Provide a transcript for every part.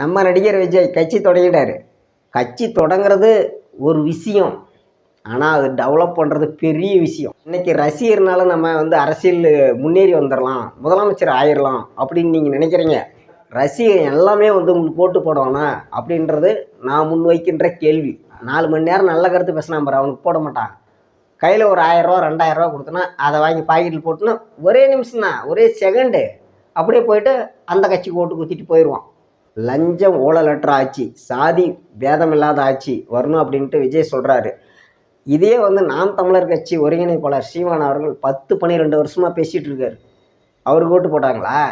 நம்ம நடிகர் விஜய் கட்சி தொடங்கிட்டாரு. கட்சி தொடங்குறது ஒரு விஷயம். ஆனால் அது டெவலப் பண்ணுறது பெரிய விஷயம். இன்றைக்கி ரசிகர்னால நம்ம வந்து அரசியல் முன்னேறி வந்துடலாம் முதலமைச்சர் ஆயிடலாம் அப்படின்னு நீங்கள் நினைக்கிறீங்க. ரசிகர் எல்லாமே வந்து உங்களுக்கு ஓட்டு போடுவானா அப்படின்றது நான் முன்வைக்கின்ற கேள்வி. நாலு மணி நேரம் நல்ல கருத்து பேசினா பாரு அவனுக்கு போட மாட்டான். கையில் ஒரு ஆயிரரூவா ரெண்டாயிரரூவா கொடுத்தனா அதை வாங்கி பாக்கெட்டில் போட்டுனா ஒரே நிமிஷம் தான் ஒரே செகண்டு அப்படியே போயிட்டு அந்த கட்சிக்கு ஓட்டு குத்திட்டு போயிடுவான் லஞ்சம் ஊழலற்ற ஆட்சி சாதி பேதமில்லாத ஆட்சி வரணும் அப்படின்ட்டு விஜய் சொல்கிறாரு இதே வந்து நாம் தமிழர் கட்சி ஒருங்கிணைப்பாளர் ஸ்ரீவான் அவர்கள் பத்து பன்னிரெண்டு வருஷமாக பேசிகிட்டு இருக்காரு. அவருக்கு ஓட்டு போட்டாங்களா?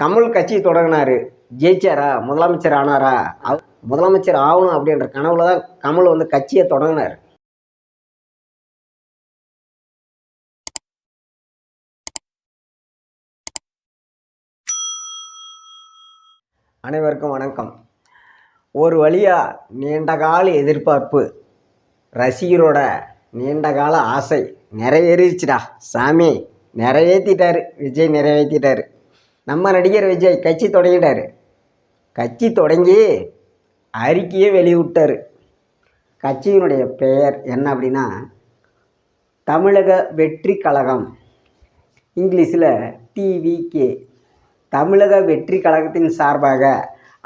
கமல் கட்சி தொடங்கினார். ஜெயிச்சாரா? முதலமைச்சர் ஆனாரா? அவ- முதலமைச்சர் ஆகணும் அப்படின்ற கனவுல தான் கமல் வந்து கட்சியை தொடங்கினார். அனைவருக்கும் வணக்கம். ஒரு வழியாக நீண்டகால எதிர்பார்ப்பு ரசிகரோட நீண்டகால ஆசை நிறைவேறிடுச்சுடா. சாமி நிறைவேற்றிட்டார் விஜய் நிறைவேற்றிட்டாரு நம்ம நடிகர் விஜய் கட்சி தொடங்கிட்டாரு. கட்சி தொடங்கி அறிக்கையே வெளியிட்டார். கட்சியினுடைய பெயர் என்ன அப்படின்னா தமிழக வெற்றி கழகம். இங்கிலீஷில் டிவிகே தமிழக வெற்றி கழகத்தின் சார்பாக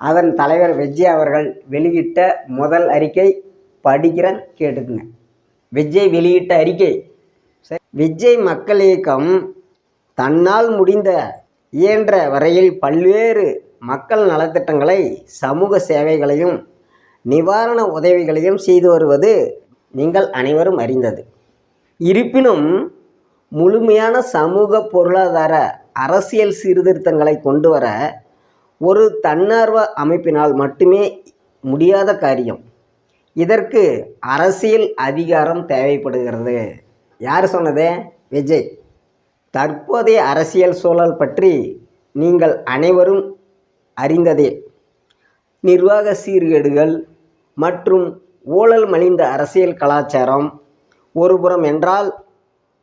அதன் தலைவர் விஜய் அவர்கள் வெளியிட்ட முதல் அறிக்கை படிக்கிறேன் கேட்டுக்குங்க. விஜய் வெளியிட்ட அறிக்கை. சரி விஜய் மக்கள் இயக்கம் தன்னால் முடிந்த இயன்ற வரையில் பல்வேறு மக்கள் நலத்திட்டங்களை சமூக சேவைகளையும் நிவாரண உதவிகளையும் செய்து வருவது நீங்கள் அனைவரும் அறிந்தது. இருப்பினும் முழுமையான சமூக பொருளாதார அரசியல் சீர்திருத்தங்களை கொண்டு வர ஒரு தன்னார்வ அமைப்பினால் மட்டுமே முடியாத காரியம். இதற்கு அரசியல் அதிகாரம் தேவைப்படுகிறது. யார் சொன்னதே? விஜய். தற்போதைய அரசியல் சூழல் பற்றி நீங்கள் அனைவரும் அறிந்ததே. நிர்வாக சீர்கேடுகள் மற்றும் ஊழல் மலிந்த அரசியல் கலாச்சாரம் ஒருபுறம் என்றால்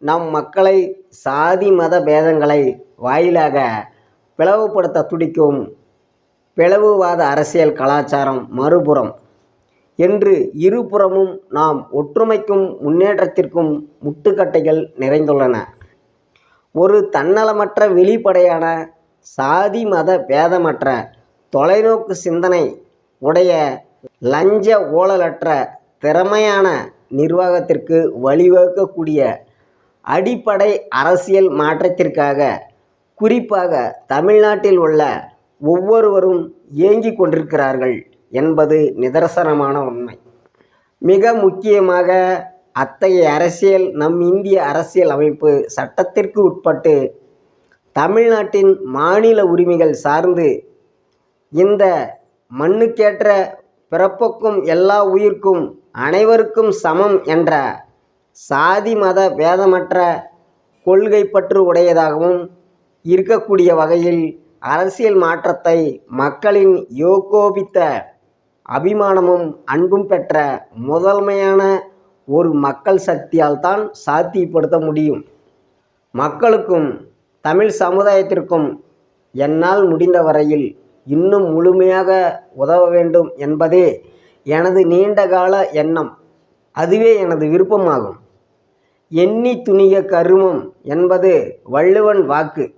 நம் மக்களை சாதி மத பேதங்களை வாயிலாக பிளவுபடுத்த துடிக்கும் பிளவுவாத அரசியல் கலாச்சாரம் மறுபுறம். என்று இருபுறமும் நாம் ஒற்றுமைக்கும் முன்னேற்றத்திற்கும் முட்டுக்கட்டைகள் நிறைந்துள்ளன. ஒரு தன்னலமற்ற வெளிப்படையான சாதி மத பேதமற்ற தொலைநோக்கு சிந்தனை உடைய லஞ்ச ஊழலற்ற திறமையான நிர்வாகத்திற்கு வழிவகுக்கக்கூடிய அடிப்படை அரசியல் மாற்றத்திற்காக குறிப்பாக தமிழ்நாட்டில் உள்ள ஒவ்வொருவரும் ஏங்கிக் கொண்டிருக்கிறார்கள் என்பது நிதர்சனமான உண்மை. மிக முக்கியமாக அத்தகைய அரசியல் நம் இந்திய அரசியல் அமைப்பு சட்டத்திற்கு உட்பட்டு தமிழ்நாட்டின் மாநில உரிமைகள் சார்ந்து இந்த மண்ணுக்கேற்ற பிறப்புக்கும் எல்லா உயிர்க்கும் அனைவருக்கும் சமம் என்ற சாதி மத பேதமற்ற கொள்கை பற்று உடையதாகவும் இருக்கக்கூடிய வகையில் அரசியல் மாற்றத்தை மக்களின் யோகோபித்த அபிமானமும் அன்பும் பெற்ற முதன்மையான ஒரு மக்கள் சக்தியால் தான் சாத்தியப்படுத்த முடியும். மக்களுக்கும் தமிழ் சமுதாயத்திற்கும் என்னால் முடிந்த வரையில் இன்னும் முழுமையாக உதவ வேண்டும் என்பதே எனது நீண்டகால எண்ணம். அதுவே எனது விருப்பமாகும். எண்ணி துணிய கருமம் என்பது வள்ளுவன் வாக்கு.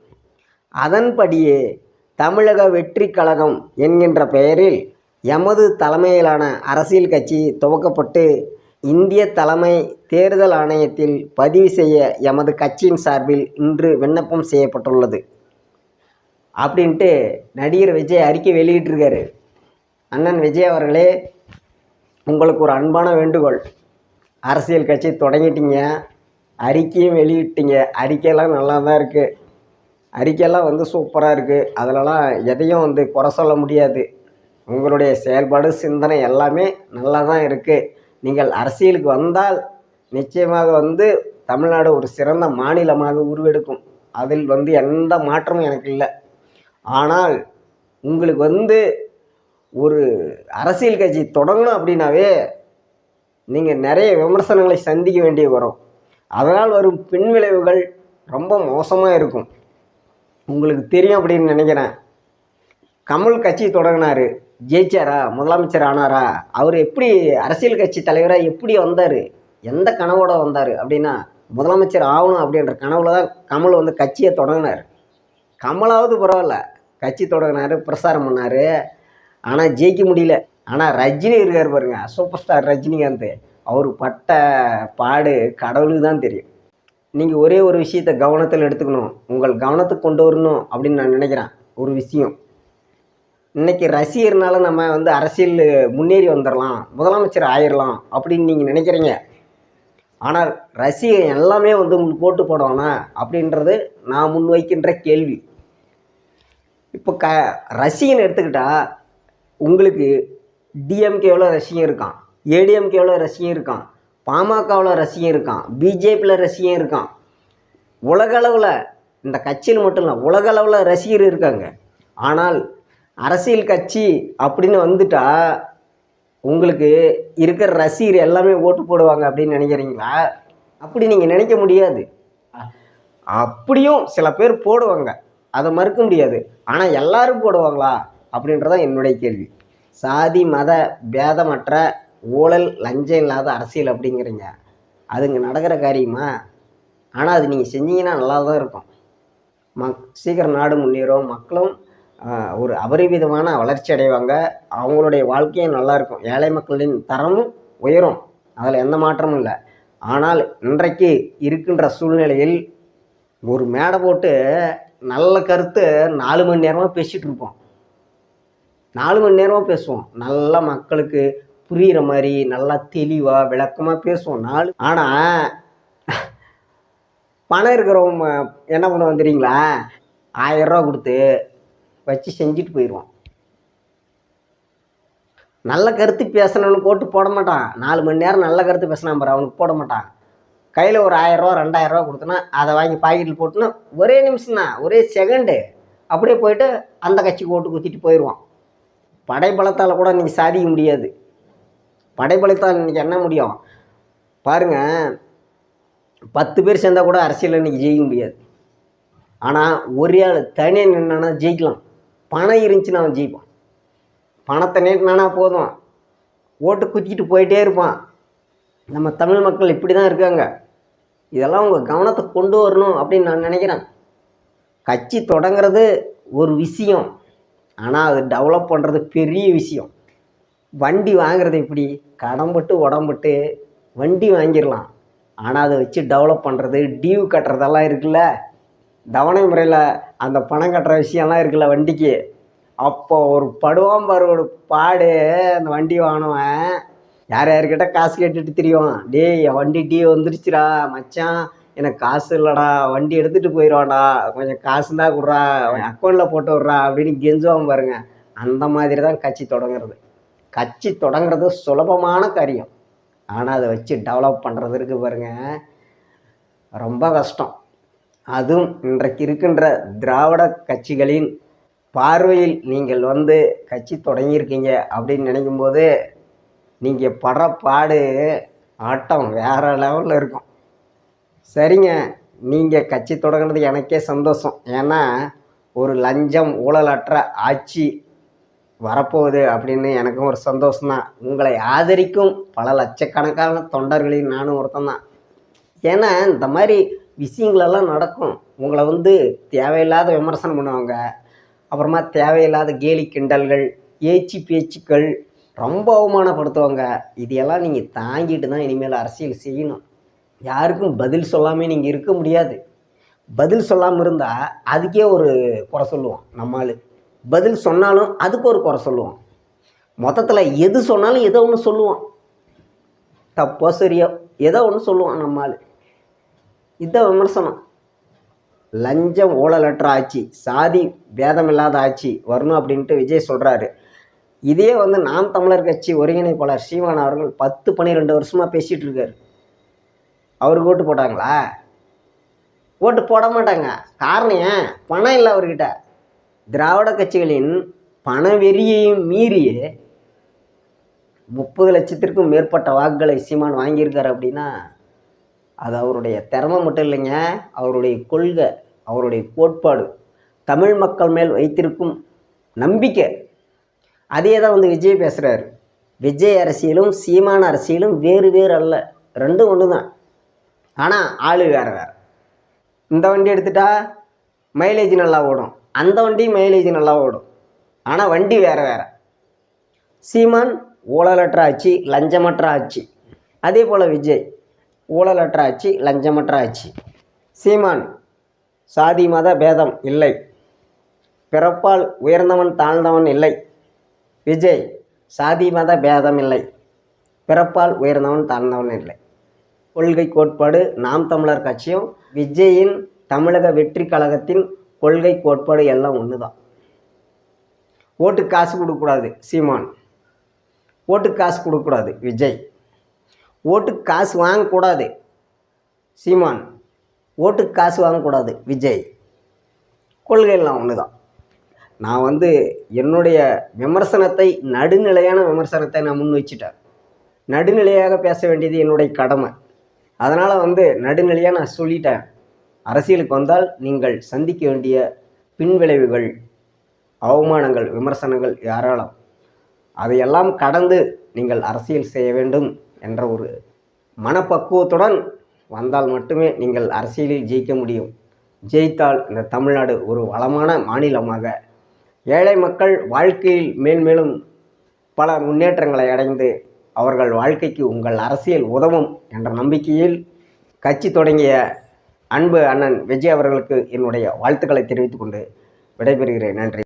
அதன்படியே தமிழக வெற்றி கழகம் என்கின்ற பெயரில் எமது தலைமையிலான அரசியல் கட்சி துவக்கப்பட்டு இந்திய தலைமை தேர்தல் ஆணையத்தில் பதிவு செய்ய எமது கட்சியின் சார்பில் இன்று விண்ணப்பம் செய்யப்பட்டுள்ளது. அப்படின்ட்டு நடிகர் விஜய் அறிக்கை வெளியிட்டிருக்காரு. அண்ணன் விஜய் அவர்களே உங்களுக்கு ஒரு அன்பான வேண்டுகோள். அரசியல் கட்சி தொடங்கிட்டீங்க. அறிக்கையும் வெளியிட்டீங்க. அறிக்கையெல்லாம் நல்லா தான் இருக்குது அறிக்கையெல்லாம் வந்து சூப்பராக இருக்குது அதிலலாம் எதையும் வந்து குறை சொல்ல முடியாது. உங்களுடைய செயல்பாடு சிந்தனை எல்லாமே நல்லா தான் இருக்குது நீங்கள் அரசியலுக்கு வந்தால் நிச்சயமாக வந்து தமிழ்நாடு ஒரு சிறந்த மாநிலமாக உருவெடுக்கும். அதில் வந்து எந்த மாற்றமும் எனக்கு இல்லை. ஆனால் உங்களுக்கு வந்து ஒரு அரசியல் கட்சி தொடங்கணும் அப்படின்னாவே நீங்கள் நிறைய விமர்சனங்களை சந்திக்க வேண்டிய வரும். அதனால் வரும் பின்விளைவுகள் ரொம்ப மோசமாக இருக்கும். உங்களுக்கு தெரியும் அப்படின்னு நினைக்கிறேன். கமல் கட்சி தொடங்கினார். ஜெயிச்சாரா? முதலமைச்சர் ஆனாரா? அவர் எப்படி அரசியல் கட்சி தலைவராக எப்படி வந்தார்? எந்த கனவோட வந்தார் அப்படின்னா முதலமைச்சர் ஆகணும் அப்படின்ற கனவுல தான் கமல் வந்து கட்சியை தொடங்கினார். கமலாவது பரவாயில்ல. கட்சி தொடங்கினார் பிரசாரம் பண்ணார். ஆனால் ஜெயிக்க முடியல. ஆனால் ரஜினி இருக்கார் பாருங்க. Super star Rajinikanth. அவர் பட்ட பாடு கடவுளுக்கு தான் தெரியும். நீங்கள் ஒரே ஒரு விஷயத்தை கவனத்தில் எடுத்துக்கணும். உங்கள் கவனத்துக்கு கொண்டு வரணும் அப்படின்னு நான் நினைக்கிறேன். ஒரு விஷயம். இன்றைக்கி ரசிகர்னால நம்ம வந்து அரசியல் முன்னேறி வந்துடலாம் முதலமைச்சர் ஆயிடலாம் அப்படின்னு நீங்கள் நினைக்கிறீங்க. ஆனால் ரசிகர் எல்லாமே வந்து உங்களுக்கு போட்டு போடுவானா அப்படின்றது நான் முன்வைக்கின்ற கேள்வி. இப்போ க ரசிகன் எடுத்துக்கிட்டால் உங்களுக்கு டிஎம்கேவில் ரசிகன் இருக்கான். ஏடிஎம்கேவில் ரசிகன் இருக்கான். பாமகவில் ரசிகன் இருக்கான். பிஜேபியில் ரசிகன் இருக்கான். உலகளவில் இந்த கட்சியில் மட்டும் இல்லை உலகளவில் ரசிகர் இருக்காங்க. ஆனால் அரசியல் கட்சி அப்படின்னு வந்துட்டா உங்களுக்கு இருக்கிற ரசிகர் எல்லாமே ஓட்டு போடுவாங்க அப்படின்னு நினைக்கிறீங்களா? அப்படி நீங்கள் நினைக்க முடியாது. அப்படியும் சில பேர் போடுவாங்க. அதை மறுக்க முடியாது. ஆனால் எல்லாரும் போடுவாங்களா? அப்படின்றதான் என்னுடைய கேள்வி. சாதி மத பேதமற்ற ஊழல் லஞ்சம் இல்லாத அரசியல் அப்படிங்கிறீங்க. அதுங்க நடக்கிற காரியமா? ஆனால் அது நீங்கள் செஞ்சீங்கன்னா நல்லா தான் இருக்கும். மக் சீக்கிரம் நாடு முன்னேறும். மக்களும் ஒரு அபரிவிதமான வளர்ச்சி அடைவாங்க. அவங்களுடைய வாழ்க்கையும் நல்லா இருக்கும். ஏழை மக்களின் தரமும் உயரும். அதில் எந்த மாற்றமும் இல்லை. ஆனால் இன்றைக்கு இருக்கின்ற சூழ்நிலையில் ஒரு மேடை போட்டு நல்ல கருத்து நாலு மணி நேரமாக பேசிகிட்டு இருப்போம். நாலு மணி நேரமாக பேசுவோம். நல்லா மக்களுக்கு புரிகிற மாதிரி நல்லா தெளிவாக விளக்கமாக பேசுவோம் நாலு. ஆனால் பணம் இருக்கிறவங்க என்ன பண்ணுவோம் தெரியுங்களா? ஆயிரரூவா கொடுத்து வச்சு செஞ்சுட்டு போயிடுவான் நல்ல கருத்து பேசணும்னு போட்டு போட மாட்டான். நாலு மணி நேரம் நல்ல கருத்து பேசினா பாரு அவனுக்கு போட மாட்டான். கையில் ஒரு ஆயிரரூவா ரெண்டாயிரரூவா கொடுத்தனா அதை வாங்கி பாக்கெட்டில் போட்டுனா ஒரே நிமிஷம் தான் ஒரே செகண்டு அப்படியே போயிட்டு அந்த கட்சிக்கு ஓட்டு குத்திட்டு போயிடுவான் படைபலத்தால் கூட நீங்கள் சாதிக்க முடியாது. படைப்படைத்தால் இன்றைக்கி என்ன முடியும்? பாருங்கள் பத்து பேர் சேர்ந்தால் கூட அரசியலில் இன்றைக்கி ஜெயிக்க முடியாது. ஆனால் ஒரே ஆள் தனியாக நின்னானா ஜெயிக்கலாம். பணம் இருந்துச்சுன்னா அவன் ஜெயிப்பான். பணத்தை நீட்டினானா போதும். ஓட்டு குத்திக்கிட்டு போயிட்டே இருப்பான். நம்ம தமிழ் மக்கள் இப்படி தான் இருக்காங்க. இதெல்லாம் உங்கள் கவனத்தை கொண்டு வரணும் அப்படின்னு நான் நினைக்கிறேன். கட்சி தொடங்குறது ஒரு விஷயம். ஆனால் அது டெவலப் பண்ணுறது பெரிய விஷயம். வண்டி வாங்குறது எப்படி? கடம்பட்டு உடம்பட்டு வண்டி வாங்கிடலாம். ஆனால் அதை வச்சு டெவலப் பண்ணுறது டியூ கட்டுறதெல்லாம் இருக்குல்ல? தவணை முறையில் அந்த பணம் கட்டுற விஷயம்லாம் இருக்குல்ல வண்டிக்கு? அப்போ ஒரு படுவான் பாரு ஒரு பாடு அந்த வண்டி வாங்கினவன் யார் யார்கிட்ட காசு கேட்டுட்டு தெரியும் டேய் என் வண்டி டீ வந்துருச்சுடா மச்சான் எனக்கு காசு இல்லைடா வண்டி எடுத்துகிட்டு போயிடுவான்டா கொஞ்சம் காசு தான் கொடுறா அக்கௌண்ட்டில் போட்டு விட்றா அப்படின்னு கெஞ்சுவான் பாருங்க. அந்த மாதிரி தான் கட்சி தொடங்குறது. கட்சி தொடங்குறது சுலபமான காரியம். ஆனால் அதை வச்சு டெவலப் பண்ணுறது பாருங்கள் ரொம்ப கஷ்டம். அதுவும் இன்றைக்கு இருக்கின்ற திராவிட கட்சிகளின் பார்வையில் நீங்கள் வந்து கட்சி தொடங்கியிருக்கீங்க அப்படின்னு நினைக்கும்போது நீங்கள் படுற பாடு ஆட்டம் வேறு லெவலில் இருக்கும். சரிங்க. நீங்கள் கட்சி தொடங்குனது எனக்கே சந்தோஷம். ஏன்னா ஒரு லஞ்சம் ஊழலற்ற ஆட்சி வரப்போகுது அப்படின்னு எனக்கும் ஒரு சந்தோஷம்தான். உங்களை ஆதரிக்கும் பல லட்சக்கணக்கான தொண்டர்களில் நானும் ஒருத்தன் தான் ஏன்னா இந்த மாதிரி விஷயங்களெல்லாம் நடக்கும். உங்களை வந்து தேவையில்லாத விமர்சனம் பண்ணுவாங்க. அப்புறமா தேவையில்லாத கேலி கிண்டல்கள் ஏச்சு பேச்சுக்கள் ரொம்ப அவமானப்படுத்துவாங்க. இதையெல்லாம் நீங்கள் தாங்கிட்டு தான் இனிமேல் அரசியல் செய்யணும். யாருக்கும் பதில் சொல்லாமல் நீங்கள் இருக்க முடியாது. பதில் சொல்லாமல் இருந்தால் அதுக்கே ஒரு குறை சொல்லுவோம் நம்மால் பதில் சொன்னாலும் அதுக்கு ஒரு குறை சொல்லுவோம் மொத்தத்தில் எது சொன்னாலும் ஏதோ ஒன்று சொல்லுவோம் தப்போ சரியோ ஏதோ ஒன்று சொல்லுவோம் நம்மால் இதான் விமர்சனம். லஞ்சம் ஊழலற்ற ஆட்சி சாதி பேதமில்லாத ஆட்சி வரணும் அப்படின்ட்டு விஜய் சொல்கிறாரு இதே வந்து நாம் தமிழர் கட்சி ஒருங்கிணைப்பாளர் சீமான் அவர்கள் பத்து பன்னிரெண்டு வருஷமாக பேசிகிட்டு இருக்காரு. அவருக்கு ஓட்டு போட்டாங்களா? ஓட்டு போட மாட்டாங்க. காரணம் ஏன்? பணம் இல்லை அவர்கிட்ட. திராவிட கட்சிகளின் பணவெறியையும் மீறிய முப்பது லட்சத்திற்கும் மேற்பட்ட வாக்குகளை சீமான் வாங்கியிருக்காரு அப்படின்னா அது அவருடைய திறமை மட்டும் இல்லைங்க. அவருடைய கொள்கை அவருடைய கோட்பாடு தமிழ் மக்கள் மேல் வைத்திருக்கும் நம்பிக்கை. அதே தான் வந்து விஜய் பேசுகிறாரு விஜய் அரசியலும் சீமான அரசியலும் வேறு வேறு அல்ல. ரெண்டும் ஒன்று தான். ஆனால் ஆளு வேறு வேறு. இந்த வண்டி எடுத்துட்டா மைலேஜ் நல்லா ஓடும். அந்த வண்டி மைலேஜ் நல்லா ஓடும். ஆனால் வண்டி வேறு வேறு. சீமான் ஊழலற்ற ஆட்சி லஞ்சமற்ற ஆட்சி அதே போல் விஜய் ஊழலற்ற ஆட்சி லஞ்சமற்ற ஆட்சி சீமான் சாதி மத பேதம் இல்லை. பிறப்பால் உயர்ந்தவன் தாழ்ந்தவன் இல்லை. விஜய் சாதி மத பேதம் இல்லை. பிறப்பால் உயர்ந்தவன் தாழ்ந்தவன் இல்லை. கொள்கை கோட்பாடு நாம் தமிழர் கட்சியும் விஜயின் தமிழக வெற்றி கழகத்தின் கொள்கை கோட்பாடு எல்லாம் ஒன்று தான் ஓட்டு காசு கொடுக்கக்கூடாது சீமான். ஓட்டு காசு கொடுக்கக்கூடாது விஜய். ஓட்டு காசு வாங்கக்கூடாது சீமான். ஓட்டு காசு வாங்கக்கூடாது விஜய். கொள்கையெல்லாம் ஒன்று தான் நான் வந்து என்னுடைய விமர்சனத்தை நடுநிலையான விமர்சனத்தை நான் முன் வச்சுட்டேன். நடுநிலையாக பேச வேண்டியது என்னுடைய கடமை. அதனால் வந்து நடுநிலையாக நான் சொல்லிட்டேன். அரசியலுக்கு வந்தால் நீங்கள் சந்திக்க வேண்டிய பின்விளைவுகள் அவமானங்கள் விமர்சனங்கள் ஏராளம். அதையெல்லாம் கடந்து நீங்கள் அரசியல் செய்ய வேண்டும் என்ற ஒரு மனப்பக்குவத்துடன் வந்தால் மட்டுமே நீங்கள் அரசியலில் ஜெயிக்க முடியும். ஜெயித்தால் இந்த தமிழ்நாடு ஒரு வளமான மாநிலமாக. ஏழை மக்கள் வாழ்க்கையில் மேன்மேலும் பல முன்னேற்றங்களை அடைந்து அவர்கள் வாழ்க்கைக்கு உங்கள் அரசியல் உதவும் என்ற நம்பிக்கையில் கட்சி தொடங்கிய அன்பு அண்ணன் விஜய் அவர்களுக்கு என்னுடைய வாழ்த்துக்களை தெரிவித்துக் கொண்டு விடைபெறுகிறேன். நன்றி.